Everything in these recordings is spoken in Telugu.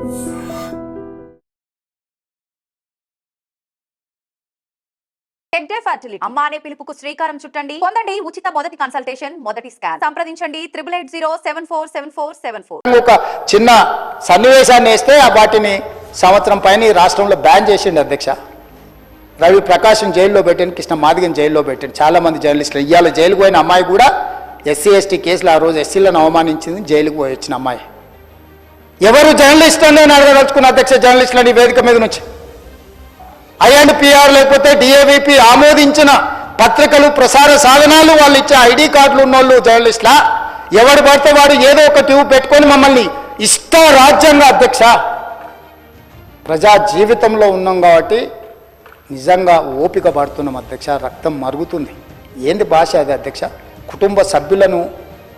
టెక్ డే ఫర్టిలిటీ అమ్మ అనే పిలుపుకు శ్రీకారం చుట్టండి. పొందండి ఉచిత మొదటి కన్సల్టేషన్ మొదటి స్కాన్ సంప్రదించండి triple eight zero seven four seven four seven four ఒక చిన్న సన్నివేశాన్ని వేస్తే ఆ వాటిని సంవత్సరం పైన ఈ రాష్ట్రంలో బ్యాన్ చేసిండు అధ్యక్ష. రవి ప్రకాశం జైల్లో పెట్టాను కృష్ణ మాదిగన్ జైల్లో పెట్టాను చాలా మంది జర్నలిస్టులు ఇవాళ జైలుకు పోయిన అమ్మాయి కూడా ఎస్సీ ఎస్టీ కేసులు ఆ రోజు ఎస్సీలను అవమానించింది జైలుకు పోయి వచ్చిన అమ్మాయి. ఎవరు జర్నలిస్ట్ అని నేను అడగదలుచుకున్న అధ్యక్ష జర్నలిస్టులని ఈ వేదిక మీద నుంచి. ఐఎండ్ పిఆర్ లేకపోతే డిఏవిపి ఆమోదించిన పత్రికలు ప్రసార సాధనాలు వాళ్ళు ఇచ్చే ఐడి కార్డులు ఉన్నోళ్ళు జర్నలిస్టులా? ఎవడు పడితే వాడు ఏదో ఒక ట్యూబ్ పెట్టుకొని మమ్మల్ని ఇష్ట రాజ్యాంగ అధ్యక్ష. ప్రజా జీవితంలో ఉన్నాం కాబట్టి నిజంగా ఓపిక పడుతున్నాం అధ్యక్ష రక్తం మరుగుతుంది. ఏంది భాష అది అధ్యక్ష? కుటుంబ సభ్యులను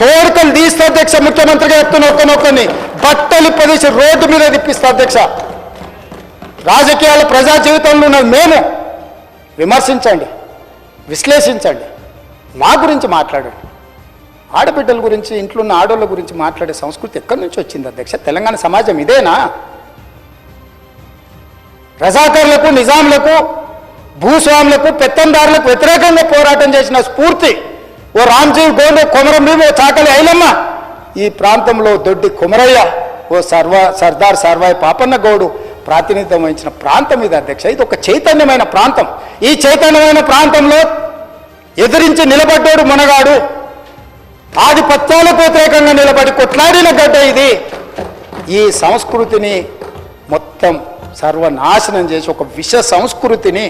తోడుకలు తీస్తే అధ్యక్ష ముఖ్యమంత్రిగా చెప్తున్న ఒక్కనొక్కని బట్టలు పదిసి రోడ్డు మీద తిప్పిస్తా అధ్యక్ష. రాజకీయాల ప్రజా జీవితంలో ఉన్నది మేము. విమర్శించండి విశ్లేషించండి మా గురించి మాట్లాడండి. ఆడబిడ్డల గురించి ఇంట్లో ఉన్న ఆడోళ్ళ గురించి మాట్లాడే సంస్కృతి ఎక్కడి నుంచి వచ్చింది అధ్యక్ష? తెలంగాణ సమాజం ఇదేనా? రజాకారులకు నిజాంలకు భూస్వాములకు పెత్తందారులకు వ్యతిరేకంగా పోరాటం చేసిన స్ఫూర్తి ఓ రామ్జీవ్ గోండు కొమరం భీమ్ ఓ చాకలి ఐలమ్మ ఈ ప్రాంతంలో దొడ్డి కుమరయ్య ఓ సర్వ సర్దార్ సర్వాయి పాపన్న గౌడు ప్రాతినిధ్యం వహించిన ప్రాంతం ఇది అధ్యక్ష. ఇది ఒక చైతన్యమైన ప్రాంతం. ఈ చైతన్యమైన ప్రాంతంలో ఎదిరించి నిలబడ్డాడు మునగాడు. ఆధిపత్యాలకు వ్యతిరేకంగా నిలబడి కొట్లాడిన గడ్డ ఇది. ఈ సంస్కృతిని మొత్తం సర్వనాశనం చేసి ఒక విష సంస్కృతిని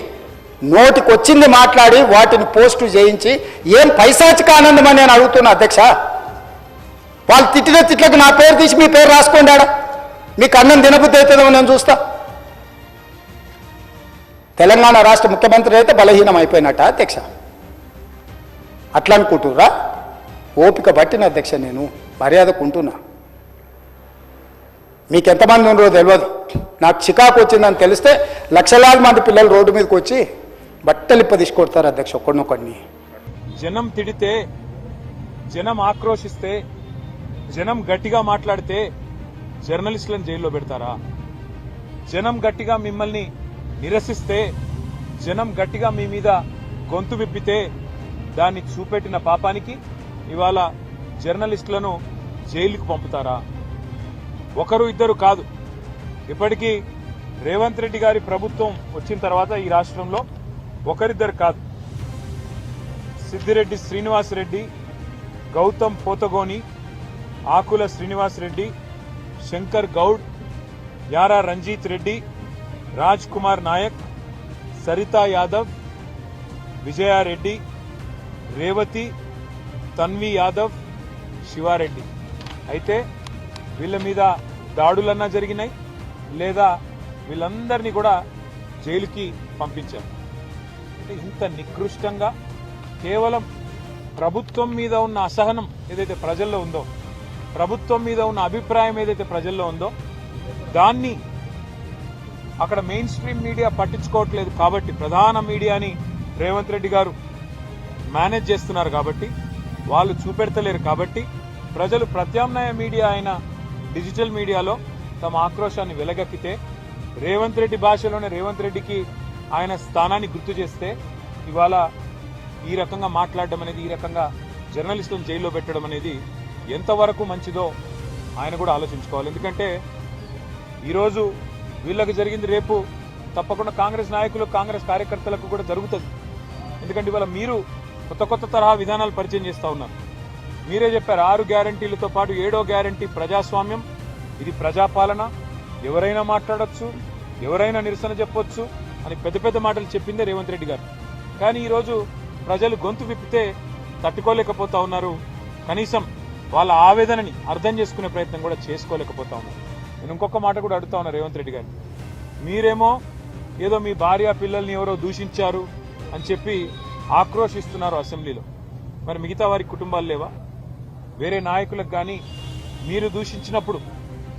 నోటికొచ్చింది మాట్లాడి వాటిని పోస్టు చేయించి ఏం పైశాచిక ఆనందం అని నేను అడుగుతున్నా అధ్యక్ష? వాళ్ళు తిట్టిన తిట్లకు నా పేరు తీసి మీ పేరు రాసుకోండి ఆడ. మీకు అన్నం తినబుద్ధి అవుతుందో నేను చూస్తా. తెలంగాణ రాష్ట్ర ముఖ్యమంత్రి అయితే బలహీనం అయిపోయినట్ట అధ్యక్ష. అట్లా అనుకుంటురా ఓపిక పట్టిన అధ్యక్ష నేను మర్యాదకుంటున్నా మీకు ఎంతమంది ఉన్నారో తెలియదు. నాకు చికాకు వచ్చిందని తెలిస్తే లక్షలాది మంది పిల్లలు రోడ్డు మీదకి వచ్చి బట్టలు ఇప్ప తీసుకొడతారు అధ్యక్ష ఒక్కడినొక్కడిని జనం తిడితే జనం ఆక్రోశిస్తే జనం గట్టిగా మాట్లాడితే జర్నలిస్టులను జైల్లో పెడతారా జనం గట్టిగా మిమ్మల్ని నిరసిస్తే జనం గట్టిగా మీ మీద గొంతు విప్పితే దాన్ని చూపెట్టిన పాపానికి ఇవాళ జర్నలిస్టులను జైలుకు పంపుతారా ఒకరు ఇద్దరు కాదు ఇప్పటికీ రేవంత్ రెడ్డి గారి ప్రభుత్వం వచ్చిన తర్వాత ఈ రాష్ట్రంలో ఒకరిద్దరు కాదు. సిద్దిరెడ్డి శ్రీనివాస్ రెడ్డి గౌతమ్ పోతగోని ఆకుల శ్రీనివాస్ రెడ్డి శంకర్ గౌడ్ యారా రంజిత్ రెడ్డి రాజ్ కుమార్ నాయక్ సరితా యాదవ్ విజయారెడ్డి రేవతి తన్వి యాదవ్ శివారెడ్డి అయితే వీళ్ళ మీద దాడులన్నా జరిగినాయి లేదా వీళ్ళందరినీ కూడా జైలుకి పంపించారు. అంటే ఇంత నికృష్టంగా కేవలం ప్రభుత్వం మీద ఉన్న అసహనం ఏదైతే ప్రజల్లో ఉందో ప్రభుత్వం మీద ఉన్న అభిప్రాయం ఏదైతే ప్రజల్లో ఉందో దాన్ని అక్కడ మెయిన్ స్ట్రీమ్ మీడియా పట్టించుకోవట్లేదు కాబట్టి ప్రధాన మీడియాని రేవంత్ రెడ్డి గారు మేనేజ్ చేస్తున్నారు కాబట్టి వాళ్ళు చూపెడతలేరు కాబట్టి ప్రజలు ప్రత్యామ్నాయ మీడియా అయిన డిజిటల్ మీడియాలో తమ ఆక్రోశాన్ని వెలగక్కితే రేవంత్ రెడ్డి భాషలోనే రేవంత్ రెడ్డికి ఆయన స్థానాన్ని గుర్తు చేస్తే ఇవాళ ఈ రకంగా మాట్లాడడం అనేది ఈ రకంగా జర్నలిస్టులను జైల్లో పెట్టడం అనేది ఎంతవరకు మంచిదో ఆయన కూడా ఆలోచించుకోవాలి. ఎందుకంటే ఈరోజు వీళ్ళకి జరిగింది రేపు తప్పకుండా కాంగ్రెస్ నాయకులు కాంగ్రెస్ కార్యకర్తలకు కూడా జరుగుతుంది. ఎందుకంటే ఇవాళ మీరు కొత్త కొత్త తరహా విధానాలు పరిచయం చేస్తూ ఉన్నారు. మీరే చెప్పారు ఆరు గ్యారంటీలతో పాటు ఏడో గ్యారంటీ ప్రజాస్వామ్యం. ఇది ప్రజాపాలన. ఎవరైనా మాట్లాడచ్చు ఎవరైనా నిరసన చెప్పొచ్చు. అని పెద్ద పెద్ద మాటలు చెప్పిందే రేవంత్ రెడ్డి గారు. కానీ ఈరోజు ప్రజలు గొంతు విప్పితే తట్టుకోలేకపోతా ఉన్నారు. కనీసం వాళ్ళ ఆవేదనని అర్థం చేసుకునే ప్రయత్నం కూడా చేసుకోలేకపోతా ఉన్నారు. నేను ఇంకొక మాట కూడా అడుగుతా ఉన్నా రేవంత్ రెడ్డి గారు. మీరేమో ఏదో మీ భార్య పిల్లల్ని ఎవరో దూషించారు అని చెప్పి ఆక్రోషిస్తున్నారు అసెంబ్లీలో. మరి మిగతా వారి కుటుంబాలు లేవా? వేరే నాయకులకు కానీ మీరు దూషించినప్పుడు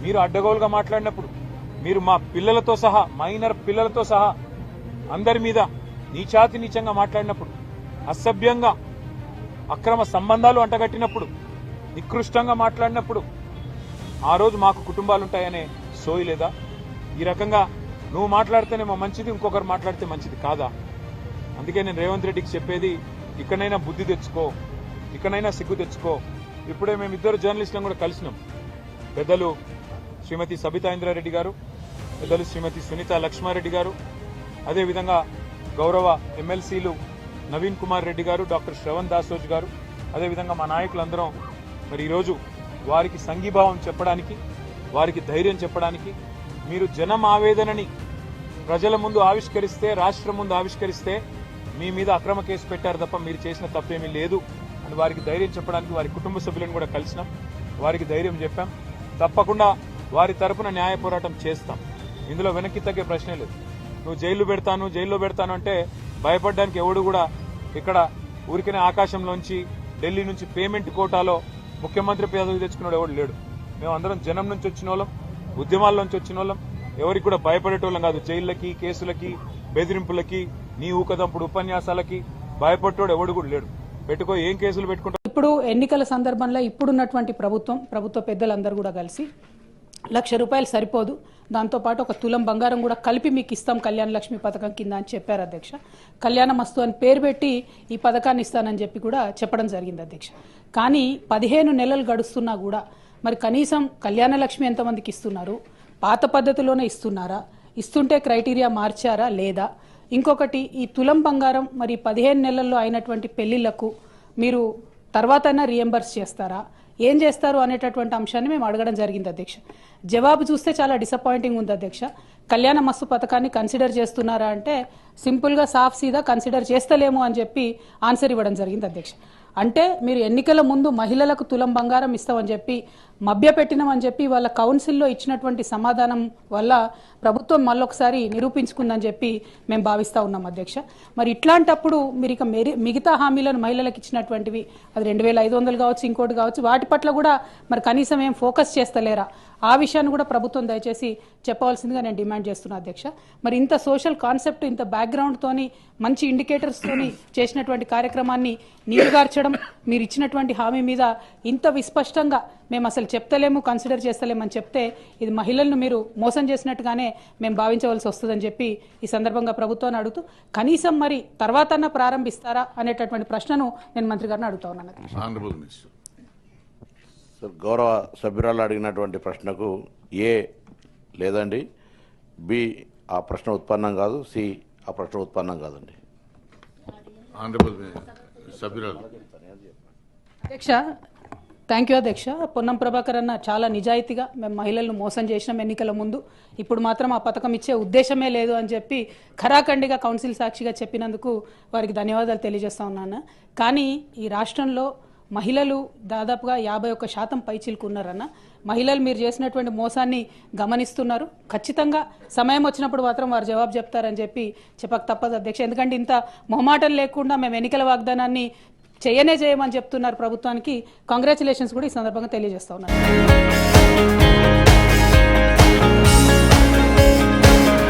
మీరు అడ్డగోలుగా మాట్లాడినప్పుడు మీరు మా పిల్లలతో సహా మైనర్ పిల్లలతో సహా అందరి మీద నీచాతి నీచంగా మాట్లాడినప్పుడు అసభ్యంగా అక్రమ సంబంధాలు అంటగట్టినప్పుడు నికృష్టంగా మాట్లాడినప్పుడు ఆ రోజు మాకు కుటుంబాలు ఉంటాయనే సోయి లేదా? ఈ రకంగా నువ్వు మాట్లాడితేనేమో మంచిది ఇంకొకరు మాట్లాడితే మంచిది కాదా? అందుకే నేను రేవంత్ రెడ్డికి చెప్పేది ఇక్కడైనా బుద్ధి తెచ్చుకో ఇక్కడైనా సిగ్గు తెచ్చుకో. ఇప్పుడే మేము ఇద్దరు జర్నలిస్టులను కూడా కలిసినాం. పెద్దలు శ్రీమతి సబితా ఇంద్రారెడ్డి గారు పెద్దలు శ్రీమతి సునీత లక్ష్మారెడ్డి గారు అదేవిధంగా గౌరవ ఎమ్మెల్సీలు నవీన్ కుమార్ రెడ్డి గారు డాక్టర్ శ్రవణ్ దాసోజ్ గారు అదేవిధంగా మా నాయకులందరం మరి ఈరోజు వారికి సంఘీభావం చెప్పడానికి వారికి ధైర్యం చెప్పడానికి మీరు జనం ఆవేదనని ప్రజల ముందు ఆవిష్కరిస్తే రాష్ట్రం ముందు ఆవిష్కరిస్తే మీ మీద అక్రమ కేసు పెట్టారు తప్ప మీరు చేసిన తప్పేమీ లేదు అని వారికి ధైర్యం చెప్పడానికి వారి కుటుంబ సభ్యులను కూడా కలిసినాం. వారికి ధైర్యం చెప్పాం. తప్పకుండా వారి తరపున న్యాయ పోరాటం చేస్తాం. ఇందులో వెనక్కి తగ్గే ప్రశ్నే లేదు. నువ్వు జైలు పెడతాను జైల్లో పెడతాను అంటే భయపడడానికి ఎవడు కూడా ఇక్కడ ఊరికనే ఆకాశంలోంచి ఢిల్లీ నుంచి పేమెంట్ కోటాలో ముఖ్యమంత్రి పదవి తెచ్చుకున్నాడు ఎవడు లేడు. మేము అందరం జనం నుంచి వచ్చిన వాళ్ళం ఉద్యమాల నుంచి వచ్చిన వాళ్ళం ఎవరికి కూడా భయపడేటోళ్ళం కాదు. జైళ్ళకి కేసులకి బెదిరింపులకి నీ ఊకదంపుడు ఉపన్యాసాలకి భయపడేటోడు ఎవడు కూడా లేడు. పెట్టుకో ఏం కేసులు పెట్టుకుంటా ఇప్పుడు ఎన్నికల సందర్భంలో ఇప్పుడున్నటువంటి ప్రభుత్వం ప్రభుత్వ పెద్దలందరూ కూడా కలిసి లక్ష రూపాయలు సరిపోదు. దాంతోపాటు ఒక తులం బంగారం కూడా కలిపి మీకు ఇస్తాం కళ్యాణ లక్ష్మి పథకం కింద అని చెప్పారు అధ్యక్ష. కళ్యాణ మస్తు అని పేరు పెట్టి ఈ పథకాన్ని ఇస్తానని చెప్పి కూడా చెప్పడం జరిగింది అధ్యక్ష. కానీ పదిహేను నెలలు గడుస్తున్నా కూడా మరి కనీసం కళ్యాణ లక్ష్మి ఎంతమందికి ఇస్తున్నారు? పాత పద్ధతిలోనే ఇస్తున్నారా? ఇస్తుంటే క్రైటీరియా మార్చారా లేదా? ఇంకొకటి ఈ తులం బంగారం మరి పదిహేను నెలల్లో అయినటువంటి పెళ్ళిళ్ళకు మీరు తర్వాతైనా రియంబర్స్ చేస్తారా? ఏం చేస్తారు అనేటటువంటి అంశాన్ని మేము అడగడం జరిగింది అధ్యక్ష. జవాబు చూస్తే చాలా డిసప్పాయింటింగ్ ఉంది అధ్యక్ష. కళ్యాణ మస్తు పథకాన్ని కన్సిడర్ చేస్తున్నారా అంటే సింపుల్గా సాఫ్ సీదా కన్సిడర్ చేస్తలేము అని చెప్పి ఆన్సర్ ఇవ్వడం జరిగింది అధ్యక్ష. అంటే మీరు ఎన్నికల ముందు మహిళలకు తులం బంగారం ఇస్తామని చెప్పి మభ్యపెట్టినామని చెప్పి వాళ్ళ కౌన్సిల్లో ఇచ్చినటువంటి సమాధానం వల్ల ప్రభుత్వం మళ్ళొకసారి నిరూపించుకుందని చెప్పి మేము భావిస్తూ ఉన్నాం అధ్యక్ష. మరి ఇట్లాంటప్పుడు మీరు ఇక మెరి మిగతా హామీలను మహిళలకు ఇచ్చినటువంటివి అది రెండు వేల ఐదు వందలు కావచ్చు ఇంకోటి కావచ్చు వాటి పట్ల కూడా మరి కనీసం ఏం ఫోకస్ చేస్తలేరా? ఆ విషయాన్ని కూడా ప్రభుత్వం దయచేసి చెప్పవలసిందిగా నేను డిమాండ్ చేస్తున్నా అధ్యక్ష. మరి ఇంత సోషల్ కాన్సెప్ట్ ఇంత బ్యాక్గ్రౌండ్తోని మంచి ఇండికేటర్స్తోని చేసినటువంటి కార్యక్రమాన్ని నీరుగార్చడం మీరు ఇచ్చినటువంటి హామీ మీద ఇంత విస్పష్టంగా మేము అసలు చెప్తలేము కన్సిడర్ చేస్తలేమని చెప్తే ఇది మహిళలను మీరు మోసం చేసినట్టుగానే మేము భావించవలసి వస్తుందని చెప్పి ఈ సందర్భంగా ప్రభుత్వాన్ని అడుగుతూ కనీసం మరి తర్వాతన్నా ప్రారంభిస్తారా? అనేటటువంటి ప్రశ్నను నేను మంత్రి గారిని అడుగుతా ఉన్నాను. గౌరవ సభ్యురాలు అడిగినటువంటి ప్రశ్నకు ఏ లేదండి బి ఆ ప్రశ్న ఉత్పన్నం కాదు సి ఆ ప్రశ్న ఉత్పన్నం కాదండి. Sabiral. అధ్యక్ష థ్యాంక్ యూ అధ్యక్ష. పొన్నం ప్రభాకర్ అన్న చాలా నిజాయితీగా మేము మహిళలను మోసం చేసినాం ఎన్నికల ముందు. ఇప్పుడు మాత్రం ఆ పథకం ఇచ్చే ఉద్దేశమే లేదు అని చెప్పి ఖరాఖండిగా కౌన్సిల్ సాక్షిగా చెప్పినందుకు వారికి ధన్యవాదాలు తెలియజేస్తా ఉన్నాను. కానీ ఈ రాష్ట్రంలో మహిళలు దాదాపుగా యాభై ఒక్క శాతం పైచిల్కున్నారన్న మహిళలు మీరు చేసినటువంటి మోసాన్ని గమనిస్తున్నారు. ఖచ్చితంగా సమయం వచ్చినప్పుడు మాత్రం వారు జవాబు చెప్తారని చెప్పి చెప్పక తప్పదు అధ్యక్ష. ఎందుకంటే ఇంత మొహమాటం లేకుండా మేము ఎన్నికల వాగ్దానాన్ని చేయనే చేయమని చెప్తున్నారు ప్రభుత్వానికి. కంగ్రాచులేషన్స్ కూడా ఈ సందర్భంగా తెలియజేస్తా ఉన్నారు